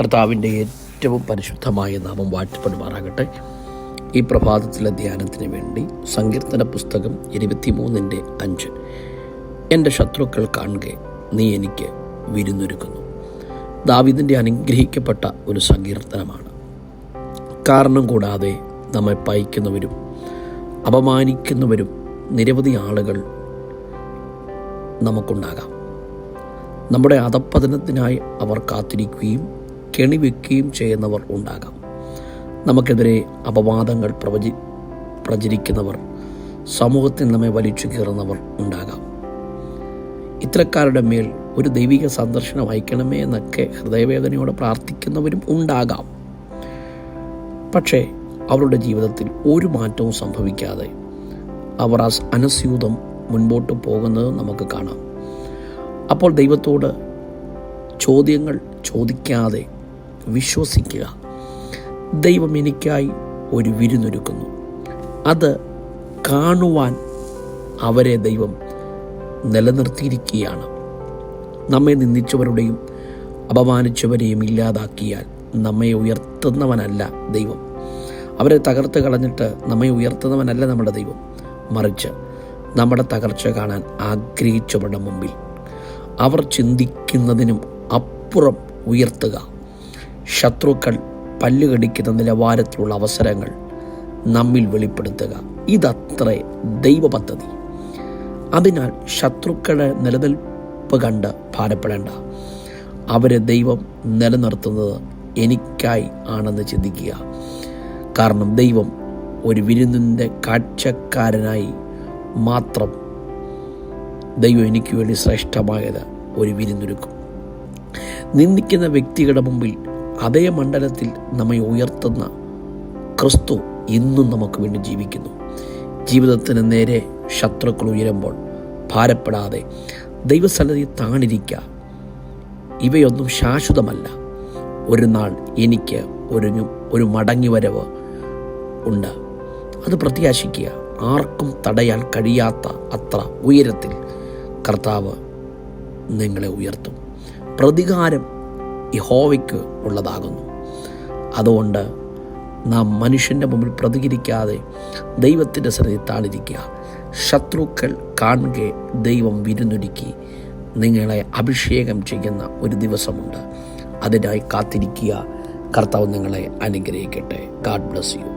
കർത്താവിന്റെ ഏറ്റവും പരിശുദ്ധമായ നാമം വാഴ്ത്തപ്പെടുമാറാകട്ടെ. ഈ പ്രഭാതത്തിലെ ധ്യാനത്തിന് വേണ്ടി സങ്കീർത്തന പുസ്തകം ഇരുപത്തിമൂന്നിന്റെ അഞ്ച്. എന്റെ ശത്രുക്കൾ കാണുക നീ എനിക്ക് വിരുന്നൊരുക്കുന്നു. ദാവിദിന്റെ അനുഗ്രഹിക്കപ്പെട്ട ഒരു സങ്കീർത്തനമാണ്. കാരണം കൂടാതെ നമ്മെ പയക്കുന്നവരും അപമാനിക്കുന്നവരും നിരവധി ആളുകൾ നമുക്കുണ്ടാകാം. നമ്മുടെ അധപ്പതനത്തിനായി അവർ കാത്തിരിക്കുകയും കെണിവെക്കുകയും ചെയ്യുന്നവർ ഉണ്ടാകാം. നമുക്കെതിരെ അപവാദങ്ങൾ പ്രവചി പ്രചരിക്കുന്നവർ സമൂഹത്തിൽ നമ്മെ വലിച്ചു കീറുന്നവർ ഉണ്ടാകാം. ഇത്തരക്കാരുടെ മേൽ ഒരു ദൈവിക സന്ദർശനം അയക്കണമേ എന്നൊക്കെ ഹൃദയവേദനയോടെ പ്രാർത്ഥിക്കുന്നവരും ഉണ്ടാകാം. പക്ഷേ അവരുടെ ജീവിതത്തിൽ ഒരു മാറ്റവും സംഭവിക്കാതെ അവർ ആ അനസ്യൂതം മുൻപോട്ട് പോകുന്നത് നമുക്ക് കാണാം. അപ്പോൾ ദൈവത്തോട് ചോദ്യങ്ങൾ ചോദിക്കാതെ വിശ്വസിക്കുക. ദൈവം എനിക്കായി ഒരു വിരുന്നൊരുക്കുന്നു. അത് കാണുവാൻ അവരെ ദൈവം നിലനിർത്തിയിരിക്കുകയാണ്. നമ്മെ നിന്ദിച്ചവരുടെയും അപമാനിച്ചവരെയും ഇല്ലാതാക്കിയാൽ നമ്മെ ഉയർത്തുന്നവനല്ല ദൈവം. അവരെ തകർത്ത് കളഞ്ഞിട്ട് നമ്മെ ഉയർത്തുന്നവനല്ല നമ്മുടെ ദൈവം. മറിച്ച് നമ്മുടെ തകർച്ച കാണാൻ ആഗ്രഹിച്ചവരുടെ മുമ്പിൽ. അവർ ചിന്തിക്കുന്നതിനും അപ്പുറം ഉയർത്തുക. ശത്രുക്കൾ പല്ലുകടിക്കുന്ന നിലവാരത്തിലുള്ള അവസരങ്ങൾ നമ്മിൽ വെളിപ്പെടുത്തുക. ഇതത്രേ ദൈവ പദ്ധതി അതിനാൽ ശത്രുക്കളുടെ നിലനിൽപ്പ് കണ്ട് ഭാരപ്പെടേണ്ട. അവരെ ദൈവം നിലനിർത്തുന്നത് എനിക്കായി ആണെന്ന് ചിന്തിക്കുക. കാരണം ദൈവം ഒരു വിരുന്നിന്റെ കാഴ്ചക്കാരനായി മാത്രം ദൈവം എനിക്ക് വേണ്ടി ശ്രേഷ്ഠമായത് ഒരു വിരുന്നൊരുക്കും. നിന്ദിക്കുന്ന വ്യക്തികളുടെ മുമ്പിൽ അതേ മണ്ഡലത്തിൽ നമ്മെ ഉയർത്തുന്ന ക്രിസ്തു ഇന്നും നമുക്ക് വേണ്ടി ജീവിക്കുന്നു. ജീവിതത്തിന് നേരെ ശത്രുക്കൾ ഉയരുമ്പോൾ ഭാരപ്പെടാതെ ദൈവസന്നിധി താണിരിക്കുക ഇവയൊന്നും ശാശ്വതമല്ല. ഒരു നാൾ എനിക്ക് ഒരു ഒരു മടങ്ങിവരവ് ഉണ്ട്. അത് പ്രത്യാശിക്കുക. ആർക്കും തടയാൻ കഴിയാത്ത അത്ര ഉയരത്തിൽ കർത്താവ് നിങ്ങളെ ഉയർത്തും. പ്രതികാരം യഹോവയ്ക്ക് ഉള്ളതാകുന്നു. അതുകൊണ്ട് നാം മനുഷ്യന്റെ മുമ്പിൽ പ്രതികരിക്കാതെ ദൈവത്തിന്റെ സന്നിധി താണിരിക്കുക ശത്രുക്കൾ കാണുക ദൈവം വിരുന്നൊരുക്കി നിങ്ങളെ അഭിഷേകം ചെയ്യുന്ന ഒരു ദിവസമുണ്ട്. അതിനായി കാത്തിരിക്കുക. കർത്താവ് നിങ്ങളെ അനുഗ്രഹിക്കട്ടെ. God bless you